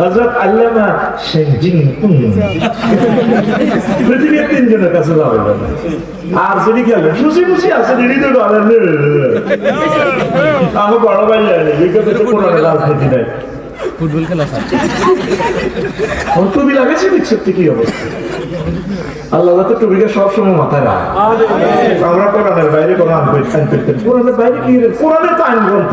হযরত আল্লামা শেখ জিন পৃথিবীর তিনজনের কাছে যাবে আর যদি গেল খুশি খুশি আছে দিদি তো ডলার আমার বড় ভাই জানে বিগত কোনো রাজনীতি নাই। ফুটবল খেলা ওর টুপি লাগাইছে দেখছ কি অবস্থা? আল্লাহ তো টুপিকে সবসময় মাথায় রাখ। আমরা কোরআনের বাইরে কোনো করতেন কোরআনের বাইরে কি? কোরআনের তো আইন গ্রন্থ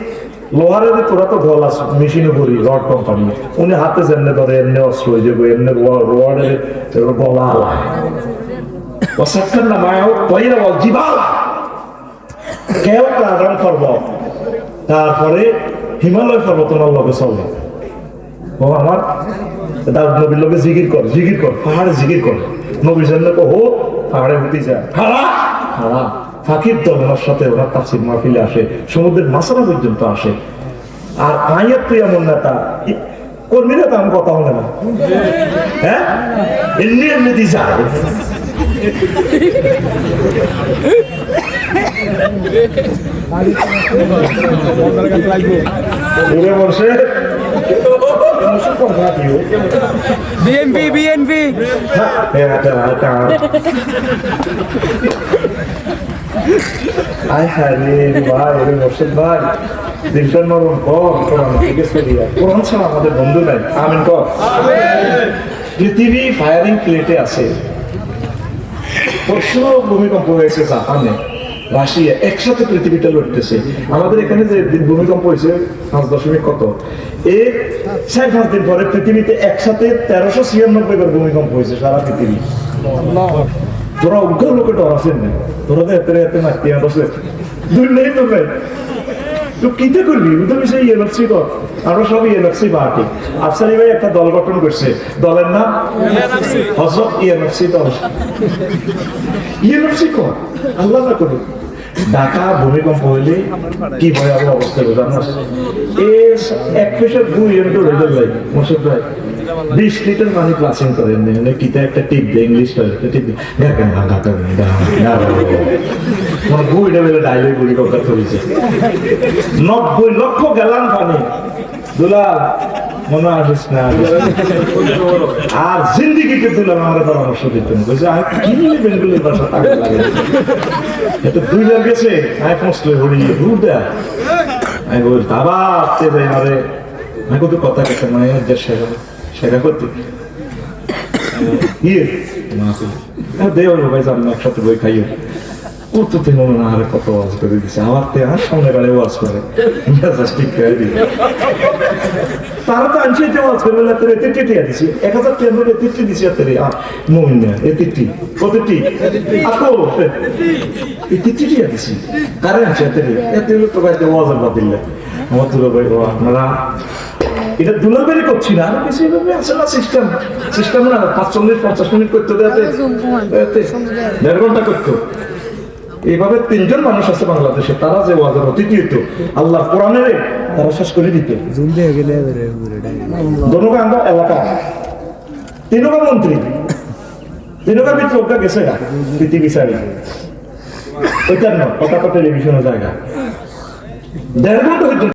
লোহারের তোরা তো গলা মেশিনে করি রড কোম্পানি উনি হাতে যেমনে ধরে এমনি অস্ত্র হয়ে যাবে এমনি রোয়ারের গলা وسكرنا معه الطير والجبال কেউ প্রাণ করব তারপরে হিমালয় পর্বত ওনার লগে চলবে ও আমার তার নবীর লোকে জিগির কর জিগির কর পাহাড়ে জিগির কর নবীর জন্য কো হো পাহাড়ে উঠে যায় খাড়া খাড়া ফাঁকির দল সাথে ওনার তাফসির মাহফিলে আসে সমুদ্রের মাসারা পর্যন্ত আসে। আর আয়াত তুই এমন নেতা কর্মীরা তো আমার কথা হবে না। হ্যাঁ? এমনি এমনি যায়। ঘুরে বসে বিএনপি বিএনপি। আয় হ্যাঁ ভাই রে মোর্শেদ ভাই। দিলটার নরম কর কোরআন থেকে সরিয়া কোরআন ছাড়া আমাদের বন্ধু নাই। আমিন, কর। পৃথিবী ফায়ারিং প্লেটে আছে। পরশু ভূমিকম্প হয়েছে জাপানে। রাশিয়া একসাথে পৃথিবীটা লড়তেছে। আমাদের এখানে যে ভূমিকম্প হয়েছে, পাঁচ দশমিক কত? এর চার পাঁচ দিন পরে পৃথিবীতে একসাথে তেরোশো ছিয়ানব্বই বার ভূমিকম্প হয়েছে সারা পৃথিবী। তোরা অজ্ঞ লোকে ডরাছেন না। তোরা তো এতে এতে মারতে বসে দুই কিতে করবি? পার্টি আফসারি ভাই একটা দল গঠন করছে। দলের নাম? ইএনএফসি দল। আল্লাহ ঢাকা ভূমিকম্প কি এক ভাই ভাই। বিশ লিটার পানি ক্লাসিং করেন মানে কিতা একটা টিপ দেয় ইংলিশ করে টিপ দেখেন ভাঙা করেন মানে বইটা বেলে ডাইলে গুলি কথা করেছে নব্বই লক্ষ গ্যালান পানি দুলাল মনে না আর জিন্দিগিকে পরামর্শ দিতেন বলছে আমি কি নিয়ে বাসা তাকে লাগে এটা দুই লাখ গেছে আমি কষ্ট হরি রুট দেয় আমি বলি বাবা তে যাই আরে আমি কথা কথা মানে যে শেখা করতে। ইয়ে। দে হলো ভাই যাবেন একসাথে বই খাইও কত থেকে মনে না আরে কত ওয়াজ করে দিছে। আমার তে আর সামনে গাড়ি ওয়াজ করে। ঠিক করে দিই তারা তো আনছে যে ওয়াজ করে বলে তোর এতে টিটিয়া দিছি। এক হাজার টাকা নোট এতে টি দিছি তোর। আর মমিন না এতে টি কত টি আকো এতে টিটিয়া দিছি। কারে আনছে এতে এতে তো ভাই ওয়াজের বাদ দিলে আমার তুলো ভাই, ও আপনারা এটা দুলাল বেরি করছি না। আর কিছু এভাবে আছে না সিস্টেম সিস্টেম না পাঁচচল্লিশ পঞ্চাশ মিনিট করতে দেওয়াতে দেড় ঘণ্টা করতো এইভাবে তিনজন মানুষ আছে বাংলাদেশে তারা যে ওয়াজের অতিথি হইতো আল্লাহ কোরআনের তারা শেষ করে দিত। জুমদে গেলে এবারে ঘুরে দনুকা আমরা এলাকা। তিনকা মন্ত্রী। তিনকা বিদ্রোহ গেছে না পৃথিবী সারি ওইটার না কথা টেলিভিশনের জায়গা। দেড় ঘণ্টা হইতো